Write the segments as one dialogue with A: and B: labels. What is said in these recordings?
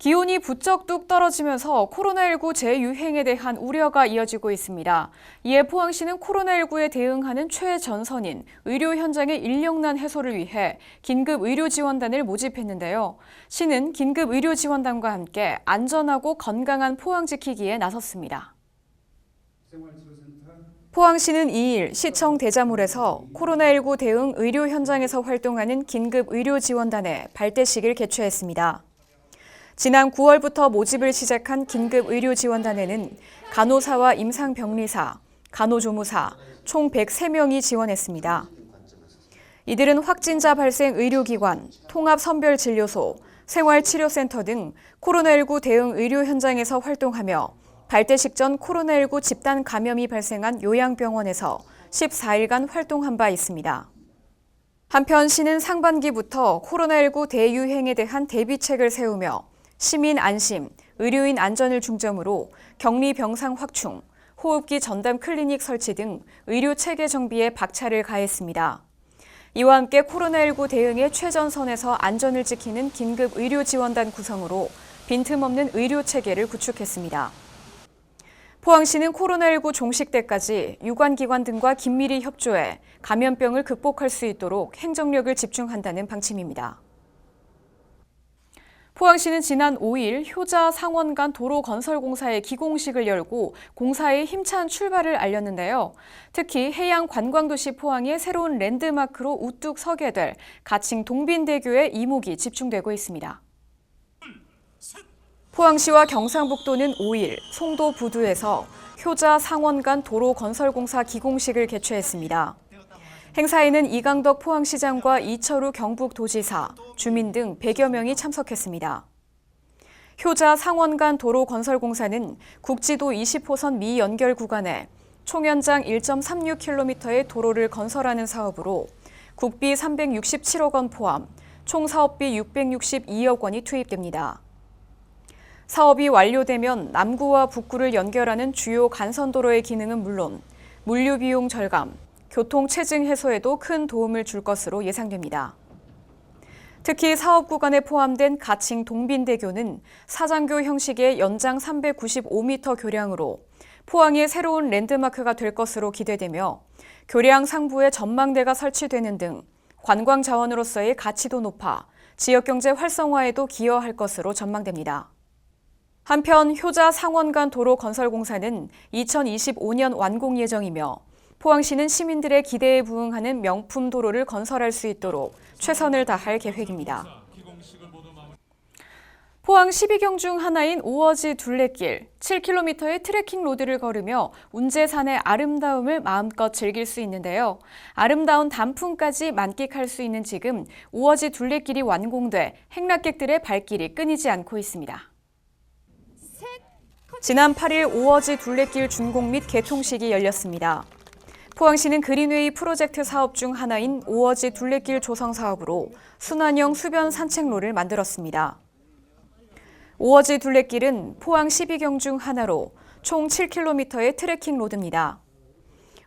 A: 기온이 부쩍 뚝 떨어지면서 코로나19 재유행에 대한 우려가 이어지고 있습니다. 이에 포항시는 코로나19에 대응하는 최전선인 의료 현장의 인력난 해소를 위해 긴급 의료 지원단을 모집했는데요. 시는 긴급 의료 지원단과 함께 안전하고 건강한 포항 지키기에 나섰습니다. 포항시는 2일 시청 대자몰에서 코로나19 대응 의료 현장에서 활동하는 긴급 의료 지원단의 발대식을 개최했습니다. 지난 9월부터 모집을 시작한 긴급 의료 지원단에는 간호사와 임상병리사, 간호조무사 총 103명이 지원했습니다. 이들은 확진자 발생 의료기관, 통합선별진료소, 생활치료센터 등 코로나19 대응 의료 현장에서 활동하며 발대식 전 코로나19 집단 감염이 발생한 요양병원에서 14일간 활동한 바 있습니다. 한편 시는 상반기부터 코로나19 대유행에 대한 대비책을 세우며 시민 안심, 의료인 안전을 중점으로 격리 병상 확충, 호흡기 전담 클리닉 설치 등 의료 체계 정비에 박차를 가했습니다. 이와 함께 코로나19 대응의 최전선에서 안전을 지키는 긴급 의료 지원단 구성으로 빈틈없는 의료 체계를 구축했습니다. 포항시는 코로나19 종식 때까지 유관기관 등과 긴밀히 협조해 감염병을 극복할 수 있도록 행정력을 집중한다는 방침입니다. 포항시는 지난 5일 효자 상원간 도로 건설 공사의 기공식을 열고 공사의 힘찬 출발을 알렸는데요. 특히 해양 관광도시 포항의 새로운 랜드마크로 우뚝 서게 될 가칭 동빈대교의 이목이 집중되고 있습니다. 포항시와 경상북도는 5일 송도 부두에서 효자 상원간 도로 건설 공사 기공식을 개최했습니다. 행사에는 이강덕 포항시장과 이철우 경북도지사, 주민 등 100여 명이 참석했습니다. 효자 상원간 도로 건설 공사는 국지도 20호선 미 연결 구간에 총연장 1.36km의 도로를 건설하는 사업으로 국비 367억 원 포함 총 사업비 662억 원이 투입됩니다. 사업이 완료되면 남구와 북구를 연결하는 주요 간선도로의 기능은 물론 물류 비용 절감, 교통 체증 해소에도 큰 도움을 줄 것으로 예상됩니다. 특히 사업 구간에 포함된 가칭 동빈대교는 사장교 형식의 연장 395m 교량으로 포항의 새로운 랜드마크가 될 것으로 기대되며 교량 상부에 전망대가 설치되는 등 관광 자원으로서의 가치도 높아 지역 경제 활성화에도 기여할 것으로 전망됩니다. 한편 효자 상원 간 도로 건설 공사는 2025년 완공 예정이며 포항시는 시민들의 기대에 부응하는 명품 도로를 건설할 수 있도록 최선을 다할 계획입니다. 포항 12경 중 하나인 오어지 둘레길 7km의 트레킹 로드를 걸으며 운제산의 아름다움을 마음껏 즐길 수 있는데요. 아름다운 단풍까지 만끽할 수 있는 지금 오어지 둘레길이 완공돼 행락객들의 발길이 끊이지 않고 있습니다. 지난 8일 오어지 둘레길 준공 및 개통식이 열렸습니다. 포항시는 그린웨이 프로젝트 사업 중 하나인 오어지 둘레길 조성 사업으로 순환형 수변 산책로를 만들었습니다. 오어지 둘레길은 포항 12경 중 하나로 총 7km의 트레킹 로드입니다.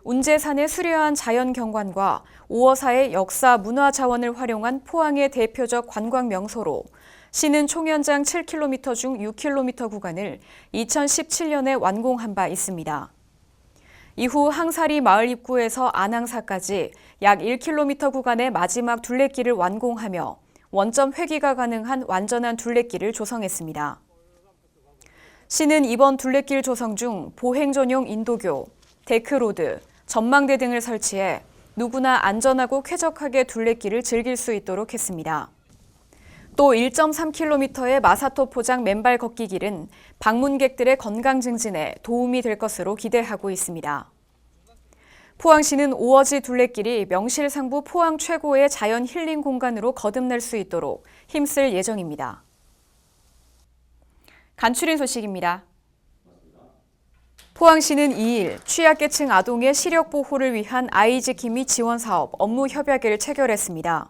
A: 운제산의 수려한 자연 경관과 오어사의 역사 문화 자원을 활용한 포항의 대표적 관광 명소로 시는 총연장 7km 중 6km 구간을 2017년에 완공한 바 있습니다. 이후 항사리 마을 입구에서 안항사까지 약 1km 구간의 마지막 둘레길을 완공하며 원점 회귀가 가능한 완전한 둘레길을 조성했습니다. 시는 이번 둘레길 조성 중 보행 전용 인도교, 데크로드, 전망대 등을 설치해 누구나 안전하고 쾌적하게 둘레길을 즐길 수 있도록 했습니다. 또 1.3km의 마사토 포장 맨발 걷기 길은 방문객들의 건강 증진에 도움이 될 것으로 기대하고 있습니다. 포항시는 오어지 둘레길이 명실상부 포항 최고의 자연 힐링 공간으로 거듭날 수 있도록 힘쓸 예정입니다. 간추린 소식입니다. 포항시는 2일 취약계층 아동의 시력 보호를 위한 아이지킴이 지원 사업 업무 협약을 체결했습니다.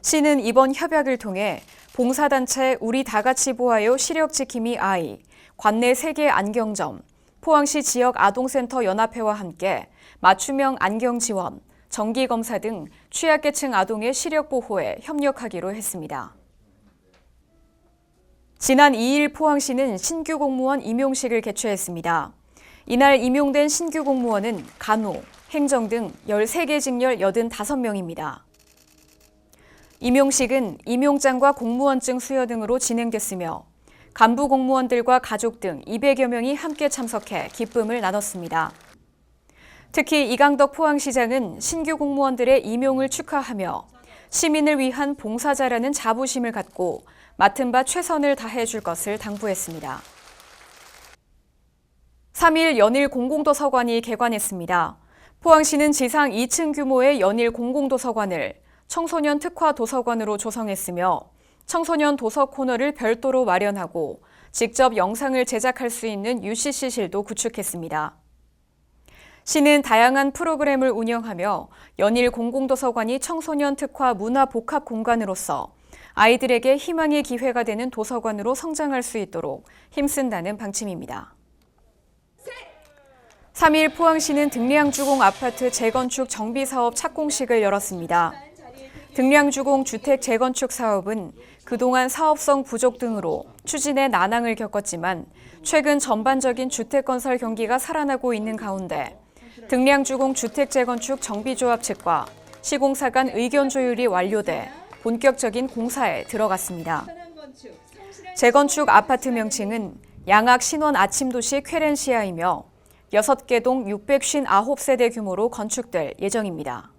A: 시는 이번 협약을 통해 봉사단체 우리 다 같이 보아요 시력 지킴이 아이, 관내 세계 안경점, 포항시 지역 아동센터 연합회와 함께 맞춤형 안경 지원, 정기 검사 등 취약계층 아동의 시력 보호에 협력하기로 했습니다. 지난 2일 포항시는 신규 공무원 임용식을 개최했습니다. 이날 임용된 신규 공무원은 간호, 행정 등 13개 직렬 85명입니다. 임용식은 임용장과 공무원증 수여 등으로 진행됐으며 간부 공무원들과 가족 등 200여 명이 함께 참석해 기쁨을 나눴습니다. 특히 이강덕 포항시장은 신규 공무원들의 임용을 축하하며 시민을 위한 봉사자라는 자부심을 갖고 맡은 바 최선을 다해 줄 것을 당부했습니다. 3일 연일 공공도서관이 개관했습니다. 포항시는 지상 2층 규모의 연일 공공도서관을 청소년 특화 도서관으로 조성했으며 청소년 도서 코너를 별도로 마련하고 직접 영상을 제작할 수 있는 UCC실도 구축했습니다. 시는 다양한 프로그램을 운영하며 연일 공공도서관이 청소년 특화 문화 복합 공간으로서 아이들에게 희망의 기회가 되는 도서관으로 성장할 수 있도록 힘쓴다는 방침입니다. 3일 포항시는 등량주공 아파트 재건축 정비 사업 착공식을 열었습니다. 등량주공 주택 재건축 사업은 그동안 사업성 부족 등으로 추진에 난항을 겪었지만 최근 전반적인 주택 건설 경기가 살아나고 있는 가운데 등량주공 주택 재건축 정비조합 측과 시공사 간 의견 조율이 완료돼 본격적인 공사에 들어갔습니다. 재건축 아파트 명칭은 양악 신원 아침도시 쾌렌시아이며 6개 동 659세대 규모로 건축될 예정입니다.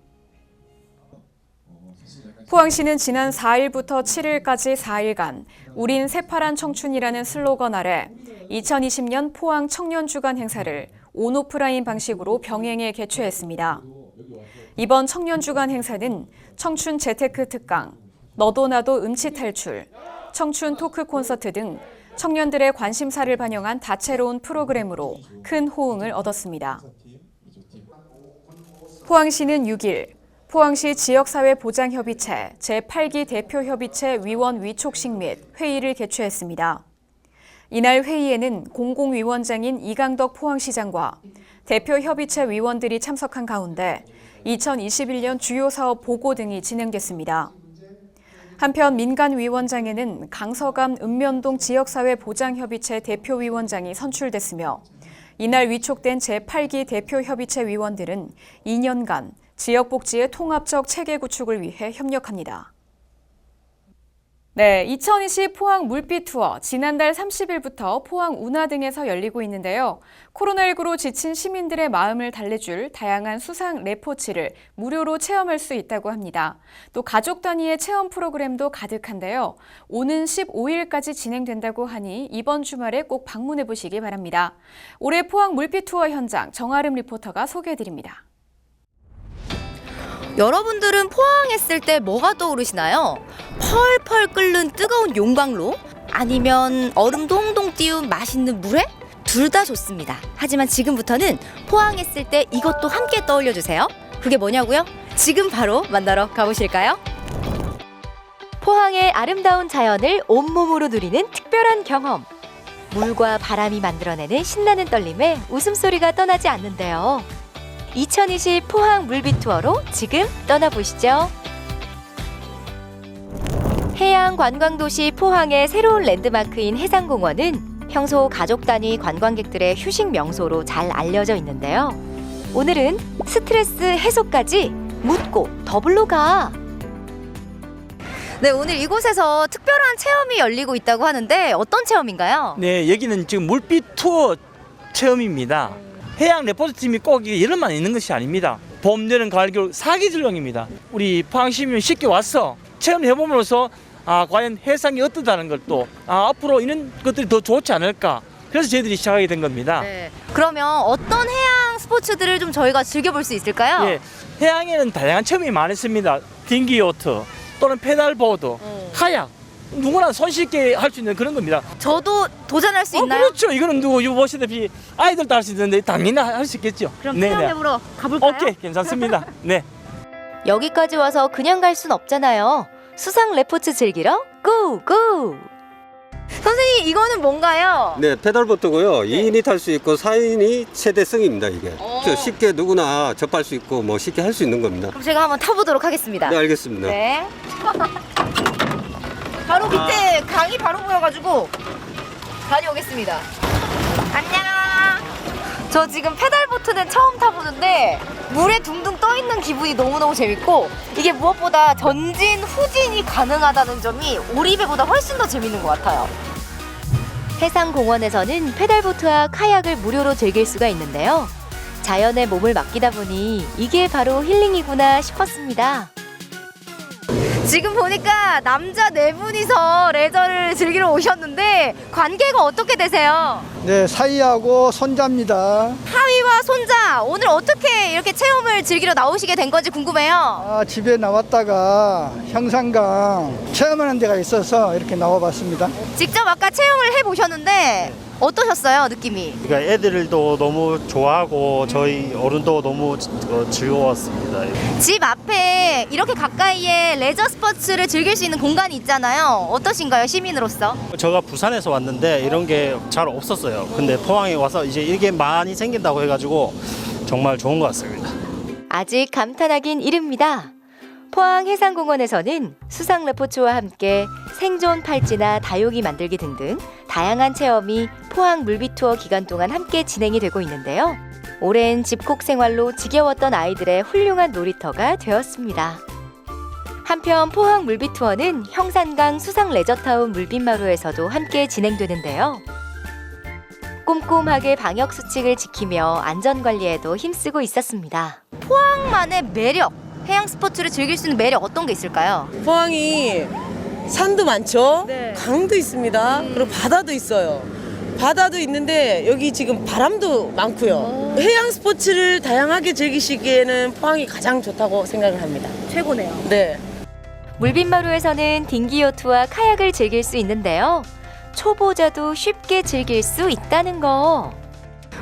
A: 포항시는 지난 4일부터 7일까지 4일간 우린 새파란 청춘이라는 슬로건 아래 2020년 포항 청년 주간 행사를 온오프라인 방식으로 병행해 개최했습니다. 이번 청년 주간 행사는 청춘 재테크 특강, 너도 나도 음치 탈출, 청춘 토크 콘서트 등 청년들의 관심사를 반영한 다채로운 프로그램으로 큰 호응을 얻었습니다. 포항시는 6일 포항시 지역사회 보장협의체 제8기 대표협의체 위원 위촉식 및 회의를 개최했습니다. 이날 회의에는 공공위원장인 이강덕 포항시장과 대표 협의체 위원들이 참석한 가운데 2021년 주요 사업 보고 등이 진행됐습니다. 한편 민간위원장에는 강서감 읍면동 지역사회 보장협의체 대표위원장이 선출됐으며 이날 위촉된 제8기 대표협의체 위원들은 2년간 지역복지의 통합적 체계 구축을 위해 협력합니다. 네, 2020 포항 물빛 투어 지난달 30일부터 포항 운하 등에서 열리고 있는데요. 코로나19로 지친 시민들의 마음을 달래줄 다양한 수상 레포츠를 무료로 체험할 수 있다고 합니다. 또 가족 단위의 체험 프로그램도 가득한데요. 오는 15일까지 진행된다고 하니 이번 주말에 꼭 방문해 보시기 바랍니다. 올해 포항 물빛 투어 현장 정아름 리포터가 소개해 드립니다.
B: 여러분들은 포항했을 때 뭐가 떠오르시나요? 펄펄 끓는 뜨거운 용광로? 아니면 얼음 동동 띄운 맛있는 물회? 둘 다 좋습니다. 하지만 지금부터는 포항했을 때 이것도 함께 떠올려 주세요. 그게 뭐냐고요? 지금 바로 만나러 가보실까요? 포항의 아름다운 자연을 온몸으로 누리는 특별한 경험. 물과 바람이 만들어내는 신나는 떨림에 웃음소리가 떠나지 않는데요. 2020 포항 물빛 투어로 지금 떠나보시죠. 해양 관광 도시 포항의 새로운 랜드마크인 해상공원은 평소 가족 단위 관광객들의 휴식 명소로 잘 알려져 있는데요. 오늘은 스트레스 해소까지 묻고 더블로 가. 네, 오늘 이곳에서 특별한 체험이 열리고 있다고 하는데 어떤 체험인가요?
C: 네, 여기는 지금 물빛 투어 체험입니다. 해양 레포트 팀이 꼭 여름만 있는 것이 아닙니다. 봄, 여름, 가을, 겨울 사계절용입니다. 우리 포항 시민이 쉽게 와서 체험해봄으로써 아, 과연 해상이 어떠다는 것도 아, 앞으로 이런 것들이 더 좋지 않을까. 그래서 저희들이 시작하게 된 겁니다.
B: 네. 그러면 어떤 해양 스포츠들을 좀 저희가 즐겨볼 수 있을까요?
C: 예, 해양에는 다양한 체험이 많이 있습니다. 딩기 요트 또는 페달보드,
B: 어.
C: 카약 누구나 손쉽게 할 수 있는 그런 겁니다.
B: 저도 도전할 수
C: 어,
B: 있나요?
C: 그렇죠. 이거는 누구 이거 보시다시피 아이들도 할 수 있는데 당연히 할 수 있겠죠.
B: 그럼
C: 네 네.
B: 체험해보러 가볼까요?
C: 오케이 괜찮습니다. 네.
B: 여기까지 와서 그냥 갈 순 없잖아요. 수상 레포츠 즐기러 고고! 선생님 이거는 뭔가요?
D: 네, 페달보트고요. 2인이 탈 수 있고 4인이 최대성입니다, 이게.
B: 어.
D: 저 쉽게 누구나 접할 수 있고 뭐 쉽게 할 수 있는 겁니다.
B: 그럼 제가 한번 타보도록 하겠습니다.
D: 네, 알겠습니다.
B: 네. 바로 밑에 강이 바로 보여가지고 다녀오겠습니다. 안녕. 저 지금 페달보트는 처음 타보는데 물에 둥둥 떠 있는 기분이 너무너무 재밌고 이게 무엇보다 전진 후진이 가능하다는 점이 오리배보다 훨씬 더 재밌는 것 같아요. 해상공원에서는 페달보트와 카약을 무료로 즐길 수가 있는데요. 자연에 몸을 맡기다 보니 이게 바로 힐링이구나 싶었습니다. 지금 보니까 남자 네 분이서 레저를 즐기러 오셨는데 관계가 어떻게 되세요?
E: 네, 사이하고 손자입니다.
B: 하위와 손자 오늘 어떻게 이렇게 체험을 즐기러 나오시게 된 건지 궁금해요.
E: 아, 집에 나왔다가 형산강 체험하는 데가 있어서 이렇게 나와봤습니다.
B: 직접 아까 체험을 해 보셨는데 어떠셨어요 느낌이?
F: 그러니까 애들도 너무 좋아하고 저희 어른도 너무 어, 즐거웠습니다.
B: 집 앞에 이렇게 가까이에 레저 스포츠를 즐길 수 있는 공간이 있잖아요. 어떠신가요 시민으로서?
F: 제가 부산에서 왔는데 이런 게 잘 없었어요. 근데 포항에 와서 이제 이게 많이 생긴다고 해가지고 정말 좋은 것 같습니다.
B: 아직 감탄하긴 이릅니다. 포항 해상공원에서는 수상 레포츠와 함께 생존 팔찌나 다육이 만들기 등등 다양한 체험이 포항 물비 투어 기간 동안 함께 진행이 되고 있는데요. 오랜 집콕 생활로 지겨웠던 아이들의 훌륭한 놀이터가 되었습니다. 한편 포항 물비 투어는 형산강 수상 레저타운 물빛마루에서도 함께 진행되는데요. 꼼꼼하게 방역 수칙을 지키며 안전 관리에도 힘쓰고 있었습니다. 포항만의 매력, 해양 스포츠를 즐길 수 있는 매력 어떤 게 있을까요?
G: 포항이 산도 많죠.
B: 네.
G: 강도 있습니다. 그리고 바다도 있어요. 바다도 있는데 여기 지금 바람도 많고요. 해양 스포츠를 다양하게 즐기시기에는 포항이 가장 좋다고 생각을 합니다.
B: 최고네요.
G: 네.
B: 물빛마루에서는 딩기 요트와 카약을 즐길 수 있는데요. 초보자도 쉽게 즐길 수 있다는 거.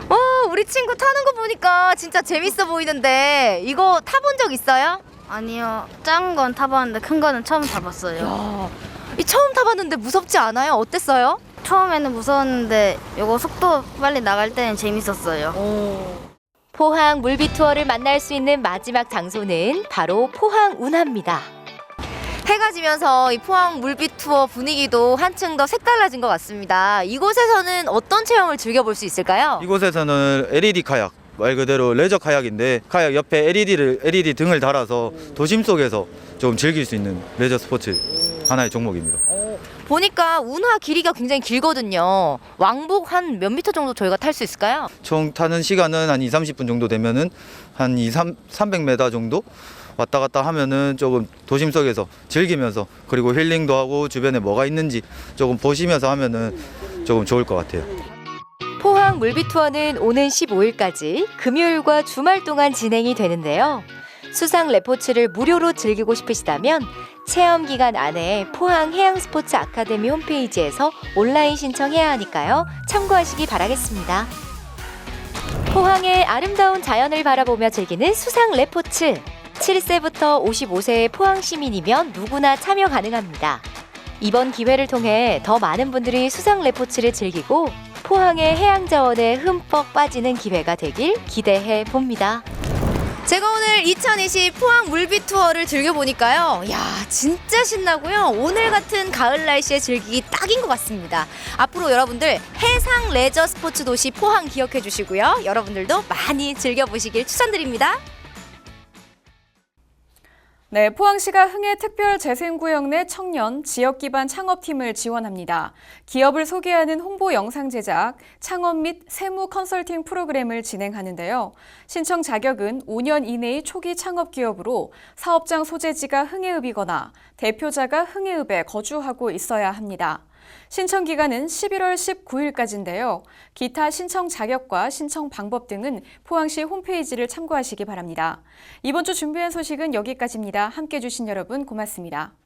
B: 어, 우리 친구 타는 거 보니까 진짜 재밌어 보이는데 이거 타본 적 있어요?
H: 아니요. 작은 건 타봤는데 큰 거는 처음 타봤어요.
B: 야, 이 처음 타봤는데 무섭지 않아요? 어땠어요?
H: 처음에는 무서웠는데 요거 속도 빨리 나갈 때는 재밌었어요.
B: 포항 물비 투어를 만날 수 있는 마지막 장소는 바로 포항 운하입니다. 해가 지면서 이 포항 물비 투어 분위기도 한층 더 색달라진 것 같습니다. 이곳에서는 어떤 체험을 즐겨볼 수 있을까요?
I: 이곳에서는 LED 카약 말 그대로 레저 카약인데 카약 옆에 LED를 LED 등을 달아서 도심 속에서 좀 즐길 수 있는 레저 스포츠 하나의 종목입니다.
B: 보니까 운하 길이가 굉장히 길거든요. 왕복 한 몇 미터 정도 저희가 탈 수 있을까요?
I: 총 타는 시간은 한 2, 30분 정도 되면은 한 2, 3, 300m 정도 왔다 갔다 하면은 조금 도심 속에서 즐기면서 그리고 힐링도 하고 주변에 뭐가 있는지 조금 보시면서 하면은 조금 좋을 것 같아요.
B: 포항 물비 투어는 오는 15일까지 금요일과 주말 동안 진행이 되는데요. 수상 레포츠를 무료로 즐기고 싶으시다면 체험 기간 안에 포항 해양 스포츠 아카데미 홈페이지에서 온라인 신청해야 하니까요. 참고하시기 바라겠습니다. 포항의 아름다운 자연을 바라보며 즐기는 수상 레포츠. 7세부터 55세의 포항 시민이면 누구나 참여 가능합니다. 이번 기회를 통해 더 많은 분들이 수상 레포츠를 즐기고 포항의 해양 자원에 흠뻑 빠지는 기회가 되길 기대해 봅니다. 제가 오늘 2020 포항 물비 투어를 즐겨보니까요. 야, 진짜 신나고요. 오늘 같은 가을 날씨에 즐기기 딱인 것 같습니다. 앞으로 여러분들 해상 레저 스포츠 도시 포항 기억해 주시고요. 여러분들도 많이 즐겨보시길 추천드립니다.
A: 네, 포항시가 흥해 특별 재생구역 내 청년 지역 기반 창업팀을 지원합니다. 기업을 소개하는 홍보 영상 제작, 창업 및 세무 컨설팅 프로그램을 진행하는데요. 신청 자격은 5년 이내의 초기 창업 기업으로 사업장 소재지가 흥해읍이거나 대표자가 흥해읍에 거주하고 있어야 합니다. 신청 기간은 11월 19일까지인데요. 기타 신청 자격과 신청 방법 등은 포항시 홈페이지를 참고하시기 바랍니다. 이번 주 준비한 소식은 여기까지입니다. 함께 해주신 여러분 고맙습니다.